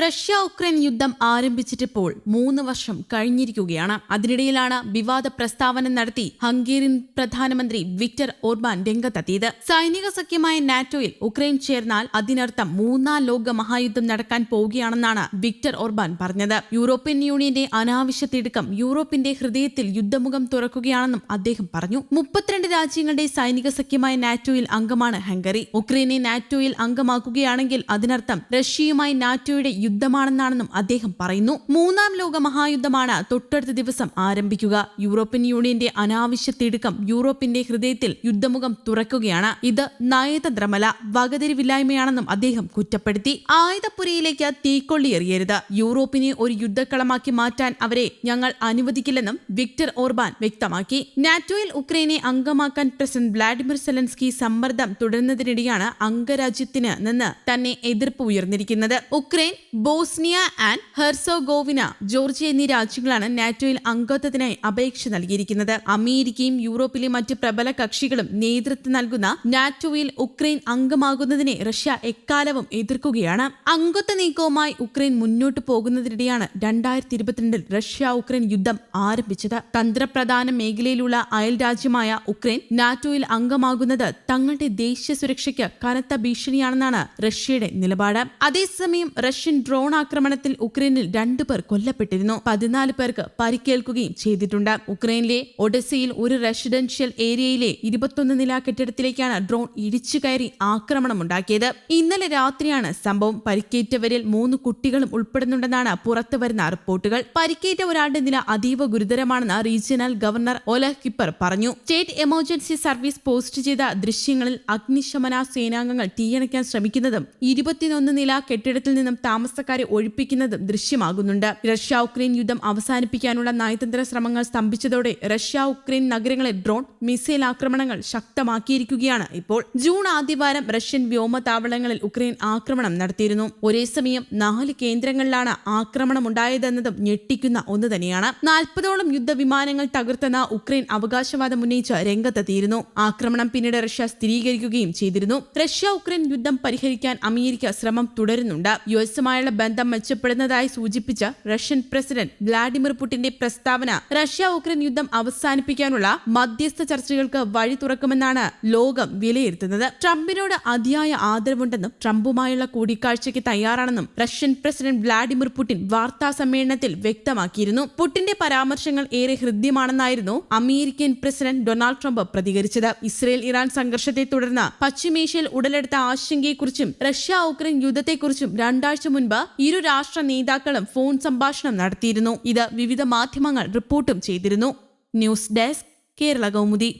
Russia Ukraine യുദ്ധം ആരംഭിച്ചിട്ടിപ്പോൾ മൂന്ന് വർഷം കഴിഞ്ഞിരിക്കുകയാണ്. അതിനിടയിലാണ് വിവാദ പ്രസ്താവന നടത്തി ഹംഗേറിയൻ പ്രധാനമന്ത്രി വിക്ടർ ഓർബാൻ രംഗത്തെത്തിയത്. സൈനിക സഖ്യമായ നാറ്റോയിൽ ഉക്രൈൻ ചേർന്നാൽ അതിനർത്ഥം മൂന്നാം ലോക മഹായുദ്ധം നടക്കാൻ പോവുകയാണെന്നാണ് വിക്ടർ ഓർബാൻ പറഞ്ഞത്. യൂറോപ്യൻ യൂണിയന്റെ അനാവശ്യ തിടുക്കം യൂറോപ്പിന്റെ ഹൃദയത്തിൽ യുദ്ധമുഖം തുറക്കുകയാണെന്നും അദ്ദേഹം പറഞ്ഞു. മുപ്പത്തിരണ്ട് രാജ്യങ്ങളുടെ സൈനിക സഖ്യമായ നാറ്റോയിൽ അംഗമാണ് ഹംഗറി. ഉക്രൈനെ നാറ്റോയിൽ അംഗമാക്കുകയാണെങ്കിൽ അതിനർത്ഥം റഷ്യയുമായി നാറ്റോയുടെ യുദ്ധമാണെന്നാണെന്നും അദ്ദേഹം പറയുന്നു. മൂന്നാം ലോക മഹായുദ്ധമാണ് തൊട്ടടുത്ത ദിവസം ആരംഭിക്കുക. യൂറോപ്യൻ യൂണിയന്റെ അനാവശ്യ തിടുക്കം യൂറോപ്പിന്റെ ഹൃദയത്തിൽ യുദ്ധമുഖം തുറക്കുകയാണ്. ഇത് നയതന്ത്രമല വകതിരിവില്ലായ്മയാണെന്നും അദ്ദേഹം കുറ്റപ്പെടുത്തി. ആയുധപ്പുരയിലേക്ക് തീക്കൊള്ളി എറിയരുത് യൂറോപ്പിനെ ഒരു യുദ്ധക്കളമാക്കി മാറ്റാൻ അവരെ ഞങ്ങൾ അനുവദിക്കില്ലെന്നും വിക്ടർ ഓർബാൻ വ്യക്തമാക്കി. നാറ്റോയിൽ ഉക്രൈനെ അംഗമാക്കാൻ പ്രസിഡന്റ് വ്ളാഡിമിർ സെലൻസ്കി സമ്മർദ്ദം തുടരുന്നതിനിടെയാണ് അംഗരാജ്യത്തിന് നിന്ന് തന്നെ എതിർപ്പ് ഉയർന്നിരിക്കുന്നത്. Ukraine Bosnia and Herzegovina Georgia എന്നീ രാജ്യങ്ങളാണ് നാറ്റോയിൽ അംഗത്വത്തിനായി അപേക്ഷ നൽകിയിരിക്കുന്നത്. അമേരിക്കയും യൂറോപ്പിലെ മറ്റ് പ്രബല കക്ഷികളും നേതൃത്വം നൽകുന്ന നാറ്റോയിൽ ഉക്രൈൻ അംഗമാകുന്നതിനെ റഷ്യ എക്കാലവും എതിർക്കുകയാണ്. അംഗത്വ നീക്കവുമായി ഉക്രൈൻ മുന്നോട്ട് പോകുന്നതിനിടെയാണ് രണ്ടായിരത്തി ഇരുപത്തിരണ്ടിൽ റഷ്യ ഉക്രൈൻ യുദ്ധം ആരംഭിച്ചത്. തന്ത്രപ്രധാന മേഖലയിലുള്ള അയൽ രാജ്യമായ ഉക്രൈൻ നാറ്റോയിൽ അംഗമാകുന്നത് തങ്ങളുടെ ദേശീയ സുരക്ഷയ്ക്ക് കനത്ത ഭീഷണിയാണെന്നാണ് റഷ്യയുടെ നിലപാട്. അതേസമയം റഷ്യൻ ഡ്രോൺ ആക്രമണത്തിൽ ഉക്രൈനിൽ രണ്ടു പേർ കൊല്ലപ്പെട്ടിരുന്നു. പതിനാല് പേർക്ക് പരിക്കേൽക്കുകയും ചെയ്തിട്ടുണ്ട്. ഉക്രൈനിലെ ഒഡസയിൽ ഒരു റെസിഡൻഷ്യൽ ഏരിയയിലെ ഇരുപത്തൊന്ന് നില കെട്ടിടത്തിലേക്കാണ് ഡ്രോൺ ഇടിച്ചു കയറി ആക്രമണമുണ്ടാക്കിയത്. ഇന്നലെ രാത്രിയാണ് സംഭവം. പരിക്കേറ്റവരിൽ മൂന്ന് കുട്ടികളും ഉൾപ്പെടുന്നുണ്ടെന്നാണ് പുറത്തുവരുന്ന റിപ്പോർട്ടുകൾ. പരിക്കേറ്റ ഒരാളുടെ നില അതീവ ഗുരുതരമാണെന്ന് റീജിയണൽ ഗവർണർ ഒലഹ് കിപ്പർ പറഞ്ഞു. സ്റ്റേറ്റ് എമർജൻസി സർവീസ് പോസ്റ്റ് ചെയ്ത ദൃശ്യങ്ങളിൽ അഗ്നിശമന സേനാംഗങ്ങൾ തീയണയ്ക്കാൻ ശ്രമിക്കുന്നതും ഇരുപത്തിയൊന്ന് നില കെട്ടിടത്തിൽ നിന്നും താമസക്കാരെ ഒഴിപ്പിക്കുന്നതും ദൃശ്യമാകുന്നുണ്ട്. റഷ്യ ഉക്രൈൻ യുദ്ധം അവസാനിപ്പിക്കാനുള്ള നയതന്ത്ര ശ്രമങ്ങൾ സ്തംഭിച്ചതോടെ റഷ്യ ഉക്രൈൻ നഗരങ്ങളെ ഡ്രോൺ മിസൈൽ ആക്രമണങ്ങൾ ശക്തമാക്കിയിരിക്കുകയാണ്. ഇപ്പോൾ ജൂൺ ആദ്യവാരം റഷ്യൻ വ്യോമതാവളങ്ങളിൽ ഉക്രൈൻ ആക്രമണം നടത്തിയിരുന്നു. ഒരേ സമയം നാല് കേന്ദ്രങ്ങളിലാണ് ആക്രമണം ഉണ്ടായതെന്നതും ഞെട്ടിക്കുന്ന ഒന്ന് തന്നെയാണ്. നാൽപ്പതോളം യുദ്ധവിമാനങ്ങൾ തകർത്തെന്ന ഉക്രൈൻ അവകാശവാദം ഉന്നയിച്ച് രംഗത്തെത്തിയിരുന്നു ആക്രമണം പിന്നീട് റഷ്യ സ്ഥിരീകരിക്കുകയും ചെയ്തിരുന്നു. റഷ്യ ഉക്രൈൻ യുദ്ധം പരിഹരിക്കാൻ അമേരിക്ക ശ്രമം തുടരുന്നുണ്ട്. യു എസുമായുള്ള ബന്ധം മെച്ചപ്പെടുന്നതായി സൂചിപ്പിച്ച റഷ്യൻ പ്രസിഡന്റ് വ്ളാഡിമിർ പുടിന്റെ പ്രസ്താവന റഷ്യ ഉക്രൈൻ യുദ്ധം അവസാനിപ്പിക്കാനുള്ള മധ്യസ്ഥ ചർച്ചകൾക്ക് വഴി തുറക്കുമെന്നാണ് ലോകം വിലയിരുത്തുന്നത്. ട്രംപിനോട് അതിയായ ആദരവുണ്ടെന്നും ട്രംപുമായുള്ള കൂടിക്കാഴ്ചയ്ക്ക് തയ്യാറാണെന്നും റഷ്യൻ പ്രസിഡന്റ് വ്ളാഡിമിർ പുടിൻ വാർത്താ സമ്മേളനത്തിൽ വ്യക്തമാക്കിയിരുന്നു. പുടിന്റെ പരാമർശങ്ങൾ ഏറെ ഹൃദ്യമാണെന്നായിരുന്നു അമേരിക്കൻ പ്രസിഡന്റ് ഡൊണാൾഡ് ട്രംപ് പ്രതികരിച്ചത്. ഇസ്രയേൽ ഇറാൻ സംഘർഷത്തെ തുടർന്ന് പശ്ചിമേഷ്യയിൽ ഉടലെടുത്ത ആശങ്കയെക്കുറിച്ചും റഷ്യ ഉക്രൈൻ യുദ്ധത്തെക്കുറിച്ചും രണ്ടാഴ്ച മുൻപ് ഇരു രാഷ്ട്ര നേതാക്കളും ഫോൺ സംഭാഷണം നടത്തിയിരുന്നു. ഇത് വിവിധ മാധ്യമങ്ങൾ റിപ്പോർട്ടും ചെയ്തിരുന്നു. News desk Kerala Kaumudi.